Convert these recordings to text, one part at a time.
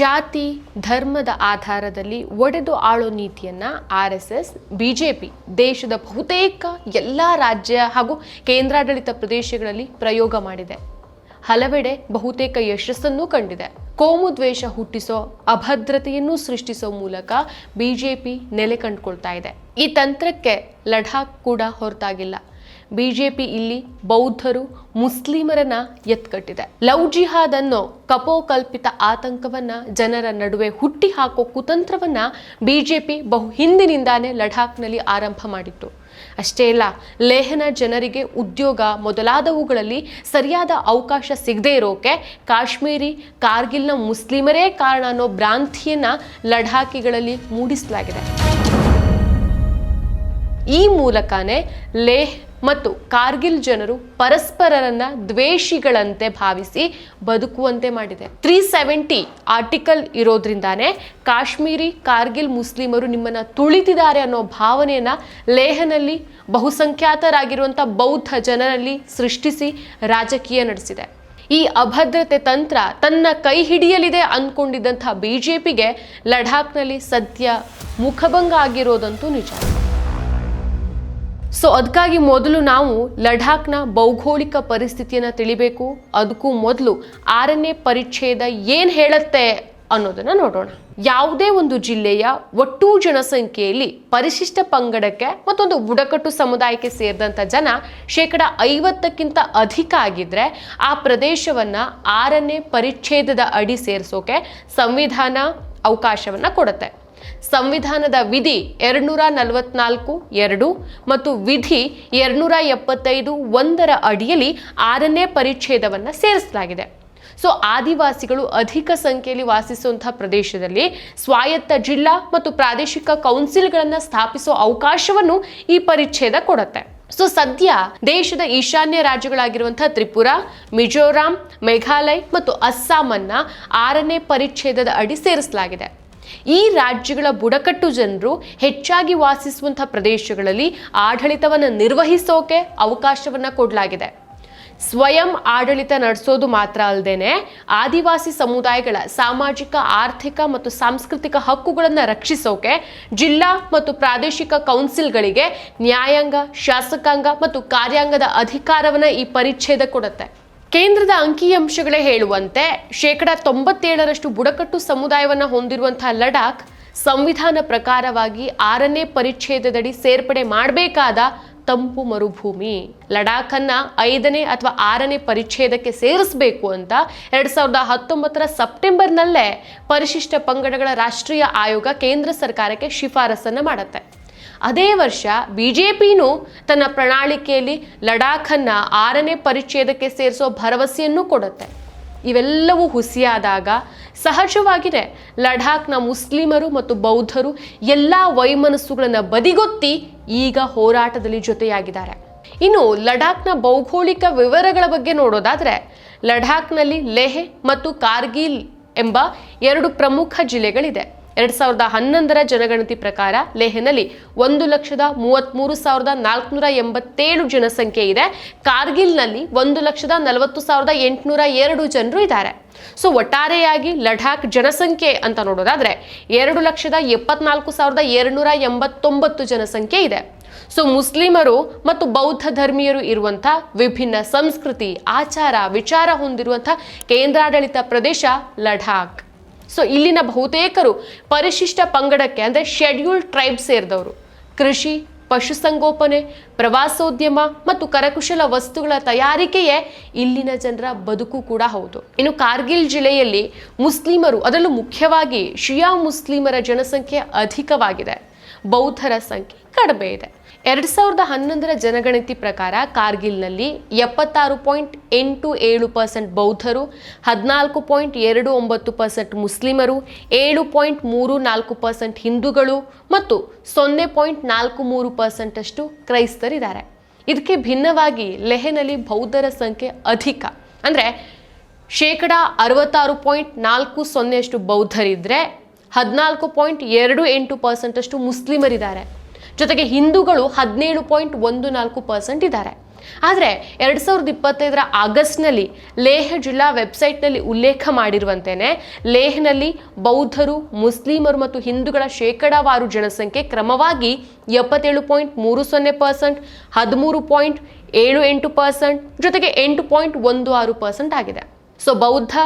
ಜಾತಿ, ಧರ್ಮದ ಆಧಾರದಲ್ಲಿ ಒಡೆದು ಆಳೋ ನೀತಿಯನ್ನು ಆರ್ ಎಸ್ ಎಸ್ ಪಿ, ದೇಶದ ಬಹುತೇಕ ಎಲ್ಲ ರಾಜ್ಯ ಹಾಗೂ ಕೇಂದ್ರಾಡಳಿತ ಪ್ರದೇಶಗಳಲ್ಲಿ ಪ್ರಯೋಗ ಮಾಡಿದೆ. ಹಲವೆಡೆ ಬಹುತೇಕ ಯಶಸ್ಸನ್ನು ಕಂಡಿದೆ. ಕೋಮು ದ್ವೇಷ ಹುಟ್ಟಿಸೋ, ಅಭದ್ರತೆಯನ್ನು ಸೃಷ್ಟಿಸೋ ಮೂಲಕ ಬಿ ಜೆ ಪಿ ನೆಲೆ ಕಂಡುಕೊಳ್ತಾ ಇದೆ. ಈ ತಂತ್ರಕ್ಕೆ ಲಡಾಖ್ ಕೂಡ ಹೊರತಾಗಿಲ್ಲ. ಬಿಜೆಪಿ ಇಲ್ಲಿ ಬೌದ್ಧರು ಮುಸ್ಲಿಮರನ್ನ ಎತ್ಕಟ್ಟಿದೆ. ಲವ್ ಜಿಹಾದ್ ಅನ್ನೋ ಕಪೋಕಲ್ಪಿತ ಆತಂಕವನ್ನ ಜನರ ನಡುವೆ ಹುಟ್ಟಿ ಹಾಕೋ ಕುತಂತ್ರವನ್ನ ಬಿಜೆಪಿ ಬಹು ಹಿಂದಿನಿಂದಾನೇ ಲಡಾಖ್ನಲ್ಲಿ ಆರಂಭ ಮಾಡಿತ್ತು. ಅಷ್ಟೇ ಅಲ್ಲ, ಲೇಹನ ಜನರಿಗೆ ಉದ್ಯೋಗ ಮೊದಲಾದವುಗಳಲ್ಲಿ ಸರಿಯಾದ ಅವಕಾಶ ಸಿಗದೇ ಇರೋಕೆ ಕಾಶ್ಮೀರಿ ಕಾರ್ಗಿಲ್ನ ಮುಸ್ಲಿಮರೇ ಕಾರಣ ಅನ್ನೋ ಭ್ರಾಂತಿಯನ್ನ ಲಡಾಖಿಗಳಲ್ಲಿ ಮೂಡಿಸಲಾಗಿದೆ. ಈ ಮೂಲಕನೇ ಲೇಹ್ ಮತ್ತು ಕಾರ್ಗಿಲ್ ಜನರು ಪರಸ್ಪರರನ್ನ ದ್ವೇಷಿಗಳಂತೆ ಭಾವಿಸಿ ಬದುಕುವಂತೆ ಮಾಡಿದೆ. ತ್ರೀ ಸೆವೆಂಟಿ ಆರ್ಟಿಕಲ್ ಇರೋದ್ರಿಂದಾನೇ ಕಾಶ್ಮೀರಿ ಕಾರ್ಗಿಲ್ ಮುಸ್ಲಿಮರು ನಿಮ್ಮನ್ನ ತುಳಿತಿದ್ದಾರೆ ಅನ್ನೋ ಭಾವನೆಯನ್ನ ಲೇಹನಲ್ಲಿ ಬಹುಸಂಖ್ಯಾತರಾಗಿರುವಂಥ ಬೌದ್ಧ ಜನರಲ್ಲಿ ಸೃಷ್ಟಿಸಿ ರಾಜಕೀಯ ನಡೆಸಿದೆ. ಈ ಅಭದ್ರತೆ ತಂತ್ರ ತನ್ನ ಕೈ ಹಿಡಿಯಲಿದೆ ಅಂದ್ಕೊಂಡಿದ್ದಂಥ ಬಿಜೆಪಿಗೆ ಲಡಾಖ್ನಲ್ಲಿ ಸದ್ಯ ಮುಖಭಂಗ ಆಗಿರೋದಂತೂ ನಿಜ. ಸೊ ಅದಕ್ಕಾಗಿ ಮೊದಲು ನಾವು ಲಡಾಖ್ನ ಭೌಗೋಳಿಕ ಪರಿಸ್ಥಿತಿಯನ್ನು ತಿಳಿಬೇಕು. ಅದಕ್ಕೂ ಮೊದಲು ಆರನೇ ಪರಿಚ್ಛೇದ ಏನು ಹೇಳುತ್ತೆ ಅನ್ನೋದನ್ನು ನೋಡೋಣ. ಯಾವುದೇ ಒಂದು ಜಿಲ್ಲೆಯ ಒಟ್ಟು ಜನಸಂಖ್ಯೆಯಲ್ಲಿ ಪರಿಶಿಷ್ಟ ಪಂಗಡಕ್ಕೆ ಮತ್ತೊಂದು ಬುಡಕಟ್ಟು ಸಮುದಾಯಕ್ಕೆ ಸೇರಿದಂಥ ಜನ ಶೇಕಡ ಐವತ್ತಕ್ಕಿಂತ ಅಧಿಕ ಆಗಿದ್ರೆ ಆ ಪ್ರದೇಶವನ್ನ ಆರನೇ ಪರಿಚ್ಛೇದದ ಅಡಿ ಸೇರಿಸೋಕೆ ಸಂವಿಧಾನ ಅವಕಾಶವನ್ನ ಕೊಡುತ್ತೆ. ಸಂವಿಧಾನದ ವಿಧಿ ಎರಡ್ನೂರ ನಲವತ್ನಾಲ್ಕು ಎರಡು ಮತ್ತು ವಿಧಿ ಎರಡ್ನೂರ ಎಪ್ಪತ್ತೈದು ಒಂದರ ಅಡಿಯಲ್ಲಿ ಆರನೇ ಪರಿಚ್ಛೇದವನ್ನು ಸೇರಿಸಲಾಗಿದೆ. ಸೊ, ಆದಿವಾಸಿಗಳು ಅಧಿಕ ಸಂಖ್ಯೆಯಲ್ಲಿ ವಾಸಿಸುವಂತಹ ಪ್ರದೇಶದಲ್ಲಿ ಸ್ವಾಯತ್ತ ಜಿಲ್ಲಾ ಮತ್ತು ಪ್ರಾದೇಶಿಕ ಕೌನ್ಸಿಲ್ಗಳನ್ನು ಸ್ಥಾಪಿಸುವ ಅವಕಾಶವನ್ನು ಈ ಪರಿಚ್ಛೇದ ಕೊಡುತ್ತೆ. ಸೊ, ಸದ್ಯ ದೇಶದ ಈಶಾನ್ಯ ರಾಜ್ಯಗಳಾಗಿರುವಂತಹ ತ್ರಿಪುರಾ, ಮಿಜೋರಾಂ, ಮೇಘಾಲಯ ಮತ್ತು ಅಸ್ಸಾಂ ಅನ್ನ ಆರನೇ ಪರಿಚ್ಛೇದದ ಅಡಿ ಸೇರಿಸಲಾಗಿದೆ. ಈ ರಾಜ್ಯಗಳ ಬುಡಕಟ್ಟು ಜನರು ಹೆಚ್ಚಾಗಿ ವಾಸಿಸುವಂತಹ ಪ್ರದೇಶಗಳಲ್ಲಿ ಆಡಳಿತವನ್ನು ನಿರ್ವಹಿಸೋಕೆ ಅವಕಾಶವನ್ನ ಕೊಡಲಾಗಿದೆ. ಸ್ವಯಂ ಆಡಳಿತ ನಡೆಸೋದು ಮಾತ್ರ ಅಲ್ಲದೇನೆ ಆದಿವಾಸಿ ಸಮುದಾಯಗಳ ಸಾಮಾಜಿಕ, ಆರ್ಥಿಕ ಮತ್ತು ಸಾಂಸ್ಕೃತಿಕ ಹಕ್ಕುಗಳನ್ನು ರಕ್ಷಿಸೋಕೆ ಜಿಲ್ಲಾ ಮತ್ತು ಪ್ರಾದೇಶಿಕ ಕೌನ್ಸಿಲ್ಗಳಿಗೆ ನ್ಯಾಯಾಂಗ, ಶಾಸಕಾಂಗ ಮತ್ತು ಕಾರ್ಯಾಂಗದ ಅಧಿಕಾರವನ್ನ ಈ ಪರಿಚ್ಛೇದ ಕೊಡುತ್ತೆ. ಕೇಂದ್ರದ ಅಂಕಿಅಂಶಗಳೇ ಹೇಳುವಂತೆ ಶೇಕಡ ತೊಂಬತ್ತೇಳರಷ್ಟು ಬುಡಕಟ್ಟು ಸಮುದಾಯವನ್ನು ಹೊಂದಿರುವಂತಹ ಲಡಾಖ್ ಸಂವಿಧಾನ ಪ್ರಕಾರವಾಗಿ ಆರನೇ ಪರಿಚ್ಛೇದದಡಿ ಸೇರ್ಪಡೆ ಮಾಡಬೇಕಾದ ತಂಪು ಮರುಭೂಮಿ. ಲಡಾಖನ್ನ ಐದನೇ ಅಥವಾ ಆರನೇ ಪರಿಚ್ಛೇದಕ್ಕೆ ಸೇರಿಸಬೇಕು ಅಂತ ಎರಡ್ ಸಾವಿರದ ಹತ್ತೊಂಬತ್ತರ ಸೆಪ್ಟೆಂಬರ್ನಲ್ಲೇ ಪರಿಶಿಷ್ಟ ಪಂಗಡಗಳ ರಾಷ್ಟ್ರೀಯ ಆಯೋಗ ಕೇಂದ್ರ ಸರ್ಕಾರಕ್ಕೆ ಶಿಫಾರಸನ್ನು ಮಾಡುತ್ತೆ. ಅದೇ ವರ್ಷ ಬಿ ಜೆ ಪಿನೂ ತನ್ನ ಪ್ರಣಾಳಿಕೆಯಲ್ಲಿ ಲಡಾಖನ್ನ ಆರನೇ ಪರಿಚ್ಛೇದಕ್ಕೆ ಸೇರಿಸೋ ಭರವಸೆಯನ್ನು ಕೊಡುತ್ತೆ. ಇವೆಲ್ಲವೂ ಹುಸಿಯಾದಾಗ ಸಹಜವಾಗಿದೆ. ಲಡಾಖ್ನ ಮುಸ್ಲಿಮರು ಮತ್ತು ಬೌದ್ಧರು ಎಲ್ಲ ವೈಮನಸ್ಸುಗಳನ್ನು ಬದಿಗೊತ್ತಿ ಈಗ ಹೋರಾಟದಲ್ಲಿ ಜೊತೆಯಾಗಿದ್ದಾರೆ. ಇನ್ನು ಲಡಾಖ್ನ ಭೌಗೋಳಿಕ ವಿವರಗಳ ಬಗ್ಗೆ ನೋಡೋದಾದರೆ, ಲಡಾಖ್ನಲ್ಲಿ ಲೆಹ್ ಮತ್ತು ಕಾರ್ಗಿಲ್ ಎಂಬ ಎರಡು ಪ್ರಮುಖ ಜಿಲ್ಲೆಗಳಿದೆ. ಎರಡ್ ಸಾವಿರದ ಹನ್ನೊಂದರ ಜನಗಣತಿ ಪ್ರಕಾರ ಲೇಹ್ನಲ್ಲಿ ಒಂದು ಲಕ್ಷದ ಮೂವತ್ತ್ಮೂರು ಸಾವಿರದ ನಾಲ್ಕುನೂರ ಎಂಬತ್ತೇಳು ಜನಸಂಖ್ಯೆ ಇದೆ. ಕಾರ್ಗಿಲ್ನಲ್ಲಿ ಒಂದು ಲಕ್ಷದ ನಲವತ್ತು ಸಾವಿರದ ಎಂಟುನೂರ ಎರಡು ಜನರು ಇದ್ದಾರೆ. ಸೊ, ಒಟ್ಟಾರೆಯಾಗಿ ಲಡಾಖ್ ಜನಸಂಖ್ಯೆ ಅಂತ ನೋಡೋದಾದ್ರೆ ಎರಡು ಲಕ್ಷದ ಎಪ್ಪತ್ನಾಲ್ಕು ಸಾವಿರದ ಎರಡುನೂರ ಎಂಬತ್ತೊಂಬತ್ತು ಜನಸಂಖ್ಯೆ ಇದೆ. ಸೊ, ಮುಸ್ಲಿಮರು ಮತ್ತು ಬೌದ್ಧ ಧರ್ಮೀಯರು ಇರುವಂತಹ ವಿಭಿನ್ನ ಸಂಸ್ಕೃತಿ, ಆಚಾರ, ವಿಚಾರ ಹೊಂದಿರುವಂತಹ ಕೇಂದ್ರಾಡಳಿತ ಪ್ರದೇಶ ಲಡಾಖ್. ಸೊ ಇಲ್ಲಿನ ಬಹುತೇಕರು ಪರಿಶಿಷ್ಟ ಪಂಗಡಕ್ಕೆ, ಅಂದರೆ ಶೆಡ್ಯೂಲ್ಡ್ ಟ್ರೈಬ್ ಸೇರಿದವರು. ಕೃಷಿ ಪಶುಸಂಗೋಪನೆ ಪ್ರವಾಸೋದ್ಯಮ ಮತ್ತು ಕರಕುಶಲ ವಸ್ತುಗಳ ತಯಾರಿಕೆಯೇ ಇಲ್ಲಿನ ಜನರ ಬದುಕು ಕೂಡ ಹೌದು. ಇನ್ನು ಕಾರ್ಗಿಲ್ ಜಿಲ್ಲೆಯಲ್ಲಿ ಮುಸ್ಲಿಮರು, ಅದರಲ್ಲೂ ಮುಖ್ಯವಾಗಿ ಶಿಯಾ ಮುಸ್ಲಿಮರ ಜನಸಂಖ್ಯೆ ಅಧಿಕವಾಗಿದೆ. ಬೌದ್ಧರ ಸಂಖ್ಯೆ ಕಡಿಮೆ ಇದೆ. ಎರಡು ಸಾವಿರದ ಹನ್ನೊಂದರ ಜನಗಣತಿ ಪ್ರಕಾರ ಕಾರ್ಗಿಲ್ನಲ್ಲಿ ಎಪ್ಪತ್ತಾರು ಪಾಯಿಂಟ್ ಎಂಟು ಏಳು ಪರ್ಸೆಂಟ್ ಬೌದ್ಧರು, ಹದಿನಾಲ್ಕು ಪಾಯಿಂಟ್ ಎರಡು ಒಂಬತ್ತು ಪರ್ಸೆಂಟ್ ಮುಸ್ಲಿಮರು, ಏಳು ಪಾಯಿಂಟ್ ಮೂರು ನಾಲ್ಕು ಪರ್ಸೆಂಟ್ ಹಿಂದೂಗಳು ಮತ್ತು ಸೊನ್ನೆ ಪಾಯಿಂಟ್ ನಾಲ್ಕು ಮೂರು ಪರ್ಸೆಂಟಷ್ಟು ಕ್ರೈಸ್ತರಿದ್ದಾರೆ. ಇದಕ್ಕೆ ಭಿನ್ನವಾಗಿ ಲೆಹೆನಲ್ಲಿ ಬೌದ್ಧರ ಸಂಖ್ಯೆ ಅಧಿಕ. ಅಂದರೆ ಶೇಕಡ ಅರವತ್ತಾರು ಪಾಯಿಂಟ್ ನಾಲ್ಕು ಸೊನ್ನೆಯಷ್ಟು ಬೌದ್ಧರಿದ್ದರೆ ಹದಿನಾಲ್ಕು ಪಾಯಿಂಟ್ ಎರಡು ಎಂಟು ಪರ್ಸೆಂಟ್ ಅಷ್ಟು ಮುಸ್ಲಿಮರಿದ್ದಾರೆ. ಜೊತೆಗೆ ಹಿಂದೂಗಳು ಹದಿನೇಳು ಪಾಯಿಂಟ್ ಒಂದು ನಾಲ್ಕು ಪರ್ಸೆಂಟ್ ಇದ್ದಾರೆ. ಆದರೆ ಎರಡು ಸಾವಿರದ ಇಪ್ಪತ್ತೈದರ ಆಗಸ್ಟ್ನಲ್ಲಿ ಲೇಹ್ ಜಿಲ್ಲಾ ವೆಬ್ಸೈಟ್ನಲ್ಲಿ ಉಲ್ಲೇಖ ಮಾಡಿರುವಂತೆಯೇ ಲೇಹ್ನಲ್ಲಿ ಬೌದ್ಧರು, ಮುಸ್ಲಿಮರು ಮತ್ತು ಹಿಂದೂಗಳ ಶೇಕಡಾವಾರು ಜನಸಂಖ್ಯೆ ಕ್ರಮವಾಗಿ ಎಪ್ಪತ್ತೇಳು ಪಾಯಿಂಟ್ ಮೂರು ಸೊನ್ನೆ ಪರ್ಸೆಂಟ್, ಹದಿಮೂರು ಪಾಯಿಂಟ್ ಏಳು ಎಂಟು ಪರ್ಸೆಂಟ್, ಜೊತೆಗೆ ಎಂಟು ಪಾಯಿಂಟ್ ಒಂದು ಆರು ಪರ್ಸೆಂಟ್ ಆಗಿದೆ. ಸೊ ಬೌದ್ಧ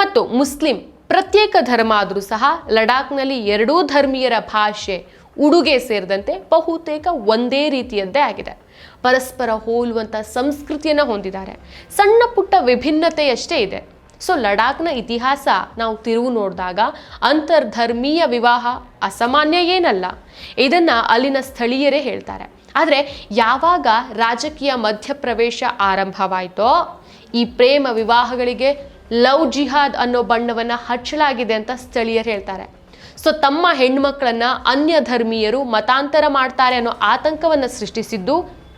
ಮತ್ತು ಮುಸ್ಲಿಂ ಪ್ರತ್ಯೇಕ ಧರ್ಮ ಆದರೂ ಸಹ ಲಡಾಖ್ನಲ್ಲಿ ಎರಡೂ ಧರ್ಮೀಯರ ಭಾಷೆ ಉಡುಗೆ ಸೇರಿದಂತೆ ಬಹುತೇಕ ಒಂದೇ ರೀತಿಯದ್ದೇ ಆಗಿದೆ. ಪರಸ್ಪರ ಹೋಲುವಂಥ ಸಂಸ್ಕೃತಿಯನ್ನು ಹೊಂದಿದ್ದಾರೆ. ಸಣ್ಣ ಪುಟ್ಟ ವಿಭಿನ್ನತೆಯಷ್ಟೇ ಇದೆ. ಸೊ, ಲಡಾಖ್ನ ಇತಿಹಾಸ ನಾವು ತಿರುವು ನೋಡಿದಾಗ ಅಂತರ್ಧರ್ಮೀಯ ವಿವಾಹ ಅಸಾಮಾನ್ಯ ಏನಲ್ಲ. ಇದನ್ನು ಅಲ್ಲಿನ ಸ್ಥಳೀಯರೇ ಹೇಳ್ತಾರೆ. ಆದರೆ ಯಾವಾಗ ರಾಜಕೀಯ ಮಧ್ಯಪ್ರವೇಶ ಆರಂಭವಾಯಿತೋ, ಈ ಪ್ರೇಮ ವಿವಾಹಗಳಿಗೆ ಲವ್ ಜಿಹಾದ್ ಅನ್ನೋ ಬಣ್ಣವನ್ನು ಹಚ್ಚಲಾಗಿದೆ ಅಂತ ಸ್ಥಳೀಯರು ಹೇಳ್ತಾರೆ. ಸೊ ತಮ್ಮ ಹೆಣ್ಮಕ್ಳನ್ನ ಅನ್ಯ ಧರ್ಮೀಯರು ಮತಾಂತರ ಮಾಡ್ತಾರೆ ಅನ್ನೋ ಆತಂಕವನ್ನು ಸೃಷ್ಟಿಸಿದ್ದು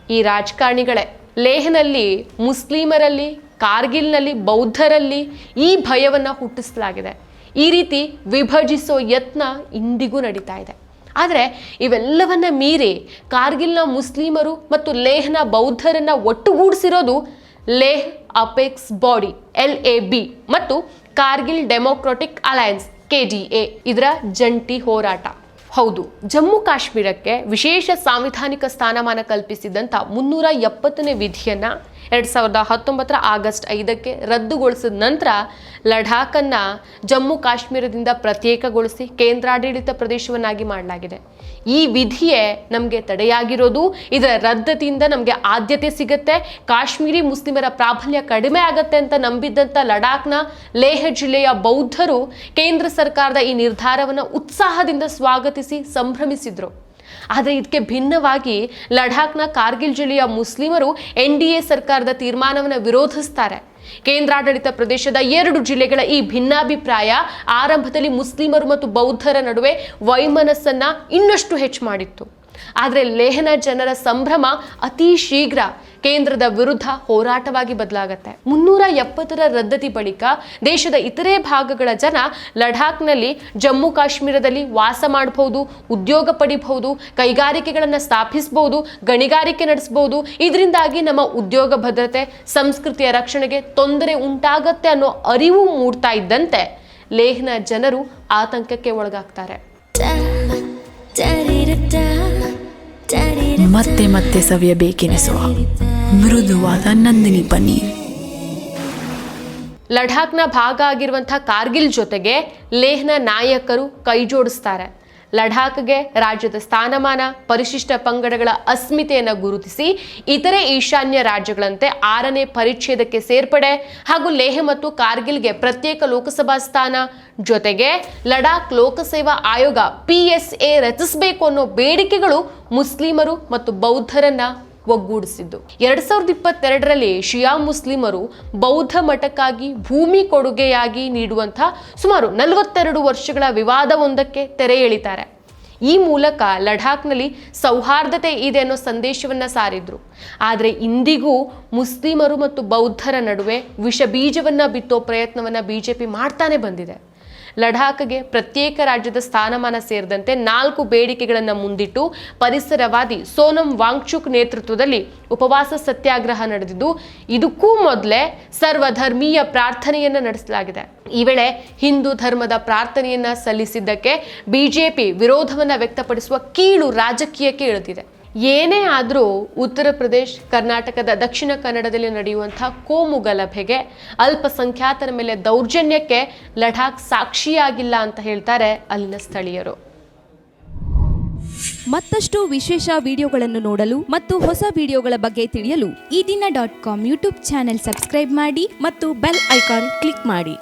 ಈ ರಾಜಕಾರಣಿಗಳೇ. ಲೇಹ್ನಲ್ಲಿ, ಮುಸ್ಲಿಮರಲ್ಲಿ, ಕಾರ್ಗಿಲ್ನಲ್ಲಿ, ಬೌದ್ಧರಲ್ಲಿ ಈ ಭಯವನ್ನು ಹುಟ್ಟಿಸಲಾಗಿದೆ. ಈ ರೀತಿ ವಿಭಜಿಸೋ ಯತ್ನ ಇಂದಿಗೂ ನಡೀತಾ ಇದೆ. ಆದರೆ ಇವೆಲ್ಲವನ್ನ ಮೀರಿ ಕಾರ್ಗಿಲ್ನ ಮುಸ್ಲಿಮರು ಮತ್ತು ಲೇಹ್ನ ಬೌದ್ಧರನ್ನ ಒಟ್ಟುಗೂಡಿಸಿರೋದು Leh apex body, L A B ಮತ್ತು Kargil democratic alliance, K D A, ಇದರ ಜಂಟಿ ಹೋರಾಟ. ಹೌದು, ಜಮ್ಮು ಕಾಶ್ಮೀರಕ್ಕೆ ವಿಶೇಷ ಸಾಂವಿಧಾನಿಕ ಸ್ಥಾನಮಾನ ಕಲ್ಪಿಸಿದಂಥ ಮುನ್ನೂರ ಎಪ್ಪತ್ತನೇ ವಿಧಿಯನ್ನು ಎರಡು ಸಾವಿರದ ಹತ್ತೊಂಬತ್ತರ ಆಗಸ್ಟ್ ಐದಕ್ಕೆ ರದ್ದುಗೊಳಿಸಿದ ನಂತರ ಲಡಾಖನ್ನು ಜಮ್ಮು ಕಾಶ್ಮೀರದಿಂದ ಪ್ರತ್ಯೇಕಗೊಳಿಸಿ ಕೇಂದ್ರಾಡಳಿತ ಪ್ರದೇಶವನ್ನಾಗಿ ಮಾಡಲಾಗಿದೆ. ಈ ವಿಧಿಯೇ ನಮಗೆ ತಡೆಯಾಗಿರೋದು. ಇದರ ರದ್ದತಿಯಿಂದ ನಮಗೆ ಆದ್ಯತೆ ಸಿಗುತ್ತೆ. ಕಾಶ್ಮೀರಿ ಮುಸ್ಲಿಮರ ಪ್ರಾಬಲ್ಯ ಕಡಿಮೆ ಆಗತ್ತೆ ಅಂತ ನಂಬಿದ್ದಂಥ ಲಡಾಖ್ನ ಲೇಹ್ ಜಿಲ್ಲೆಯ ಬೌದ್ಧರು ಕೇಂದ್ರ ಸರ್ಕಾರದ ಈ ನಿರ್ಧಾರವನ್ನು ಉತ್ಸಾಹದಿಂದ ಸ್ವಾಗತಿಸಿ ಸಂಭ್ರಮಿಸಿದರು. ಆದರೆ ಇದಕ್ಕೆ ಭಿನ್ನವಾಗಿ ಲಡಾಖ್ನ ಕಾರ್ಗಿಲ್ ಜಿಲ್ಲೆಯ ಮುಸ್ಲಿಮರು ಎನ್ ಡಿ ಎ ಸರ್ಕಾರದ ತೀರ್ಮಾನವನ್ನು ವಿರೋಧಿಸ್ತಾರೆ. ಕೇಂದ್ರಾಡಳಿತ ಪ್ರದೇಶದ ಎರಡು ಜಿಲ್ಲೆಗಳ ಈ ಭಿನ್ನಾಭಿಪ್ರಾಯ ಆರಂಭದಲ್ಲಿ ಮುಸ್ಲಿಮರು ಮತ್ತು ಬೌದ್ಧರ ನಡುವೆ ವೈಮನಸ್ಸನ್ನ ಇನ್ನಷ್ಟು ಹೆಚ್ಚು ಮಾಡಿತ್ತು. ಆದರೆ ಲೇಹನ ಜನರ ಸಂಭ್ರಮ ಅತಿ ಶೀಘ್ರ ಕೇಂದ್ರದ ವಿರುದ್ಧ ಹೋರಾಟವಾಗಿ ಬದಲಾಗತ್ತೆ. ಮುನ್ನೂರ ಎಪ್ಪತ್ತರ ರದ್ದತಿ ಬಳಿಕ ದೇಶದ ಇತರೆ ಭಾಗಗಳ ಜನ ಲಡಾಖ್ನಲ್ಲಿ ಜಮ್ಮು ಕಾಶ್ಮೀರದಲ್ಲಿ ವಾಸ ಮಾಡಬಹುದು, ಉದ್ಯೋಗ ಪಡಿಬಹುದು, ಕೈಗಾರಿಕೆಗಳನ್ನು ಸ್ಥಾಪಿಸಬಹುದು, ಗಣಿಗಾರಿಕೆ ನಡೆಸಬಹುದು. ಇದರಿಂದಾಗಿ ನಮ್ಮ ಉದ್ಯೋಗ ಭದ್ರತೆ, ಸಂಸ್ಕೃತಿಯ ರಕ್ಷಣೆಗೆ ತೊಂದರೆ ಉಂಟಾಗತ್ತೆ ಅನ್ನೋ ಅರಿವು ಮೂಡ್ತಾ ಇದ್ದಂತೆ ಲೇಹ್ನ ಜನರು ಆತಂಕಕ್ಕೆ ಒಳಗಾಗ್ತಾರೆ. ಮತ್ತೆ ಮತ್ತೆ ಸವಿಯಬೇಕೆನಿಸುವ ಮೃದುವಾದ ನಂದಿನಿ ಪನ್ನೀರ್. ಲಡಾಖ್ನ ಭಾಗ ಆಗಿರುವಂತಹ ಕಾರ್ಗಿಲ್ ಜೊತೆಗೆ ಲೇಹ್ನ ನಾಯಕರು ಕೈ ಜೋಡಿಸ್ತಾರೆ. ಲಡಾಖ್ಗೆ ರಾಜ್ಯದ ಸ್ಥಾನಮಾನ, ಪರಿಶಿಷ್ಟ ಪಂಗಡಗಳ ಅಸ್ಮಿತೆಯನ್ನು ಗುರುತಿಸಿ, ಇತರೆ ಈಶಾನ್ಯ ರಾಜ್ಯಗಳಂತೆ ಆರನೇ ಪರಿಚ್ಛೇದಕ್ಕೆ ಸೇರ್ಪಡೆ ಹಾಗೂ ಲೇಹ್ ಮತ್ತು ಕಾರ್ಗಿಲ್ಗೆ ಪ್ರತ್ಯೇಕ ಲೋಕಸಭಾ ಸ್ಥಾನ. ಜೊತೆಗೆ ಲಡಾಖ್ ಲೋಕಸೇವಾ ಆಯೋಗ ಪಿಎಸ್ಎ ರಚಿಸಬೇಕು ಅನ್ನೋ ಬೇಡಿಕೆಗಳು ಮುಸ್ಲಿಮರು ಮತ್ತು ಬೌದ್ಧರನ್ನ ಒಗ್ಗೂಡಿಸಿದ್ದು. ಎರಡ್ ಸಾವಿರದ ಇಪ್ಪತ್ತೆರಡರಲ್ಲಿ ಶಿಯಾ ಮುಸ್ಲಿಮರು ಬೌದ್ಧ ಮಠಕ್ಕಾಗಿ ಭೂಮಿ ಕೊಡುಗೆಯಾಗಿ ನೀಡುವಂತಹ ಸುಮಾರು ನಲವತ್ತೆರಡು ವರ್ಷಗಳ ವಿವಾದವೊಂದಕ್ಕೆ ತೆರೆ ಎಳಿತಾರೆ. ಈ ಮೂಲಕ ಲಡಾಖ್ನಲ್ಲಿ ಸೌಹಾರ್ದತೆ ಇದೆ ಅನ್ನೋ ಸಂದೇಶವನ್ನ ಸಾರಿದ್ರು. ಆದರೆ ಇಂದಿಗೂ ಮುಸ್ಲಿಮರು ಮತ್ತು ಬೌದ್ಧರ ನಡುವೆ ವಿಷ ಬೀಜವನ್ನ ಬಿತ್ತೋ ಪ್ರಯತ್ನವನ್ನ ಬಿಜೆಪಿ ಮಾಡ್ತಾನೆ ಬಂದಿದೆ. ಲಡಾಖ್ಗೆ ಪ್ರತ್ಯೇಕ ರಾಜ್ಯದ ಸ್ಥಾನಮಾನ ಸೇರಿದಂತೆ ನಾಲ್ಕು ಬೇಡಿಕೆಗಳನ್ನು ಮುಂದಿಟ್ಟು ಪರಿಸರವಾದಿ ಸೋನಂ ವಾಂಗ್ಚುಕ್ ನೇತೃತ್ವದಲ್ಲಿ ಉಪವಾಸ ಸತ್ಯಾಗ್ರಹ ನಡೆದಿದ್ದು, ಇದಕ್ಕೂ ಮೊದಲೇ ಸರ್ವಧರ್ಮೀಯ ಪ್ರಾರ್ಥನೆಯನ್ನು ನಡೆಸಲಾಗಿದೆ. ಈ ವೇಳೆ ಹಿಂದೂ ಧರ್ಮದ ಪ್ರಾರ್ಥನೆಯನ್ನ ಸಲ್ಲಿಸಿದ್ದಕ್ಕೆ ಬಿಜೆಪಿ ವಿರೋಧವನ್ನು ವ್ಯಕ್ತಪಡಿಸುವ ಕೀಳು ರಾಜಕೀಯಕ್ಕೆ ಇಳಿದಿದೆ. ಏನೇ ಆದರೂ ಉತ್ತರ ಪ್ರದೇಶ್, ಕರ್ನಾಟಕದ ದಕ್ಷಿಣ ಕನ್ನಡದಲ್ಲಿ ನಡೆಯುವಂಥ ಕೋಮು ಗಲಭೆಗೆ ಅಲ್ಪಸಂಖ್ಯಾತರ ಮೇಲೆ ದೌರ್ಜನ್ಯಕ್ಕೆ ಲಡಾಖ್ ಸಾಕ್ಷಿಯಾಗಿಲ್ಲ ಅಂತ ಹೇಳ್ತಾರೆ ಅಲ್ಲಿನ ಸ್ಥಳೀಯರು. ಮತ್ತಷ್ಟು ವಿಶೇಷ ವಿಡಿಯೋಗಳನ್ನು ನೋಡಲು ಮತ್ತು ಹೊಸ ವಿಡಿಯೋಗಳ ಬಗ್ಗೆ ತಿಳಿಯಲು Eedina dot com YouTube channel subscribe ಮಾಡಿ ಮತ್ತು ಬೆಲ್ ಐಕಾನ್ ಕ್ಲಿಕ್ ಮಾಡಿ.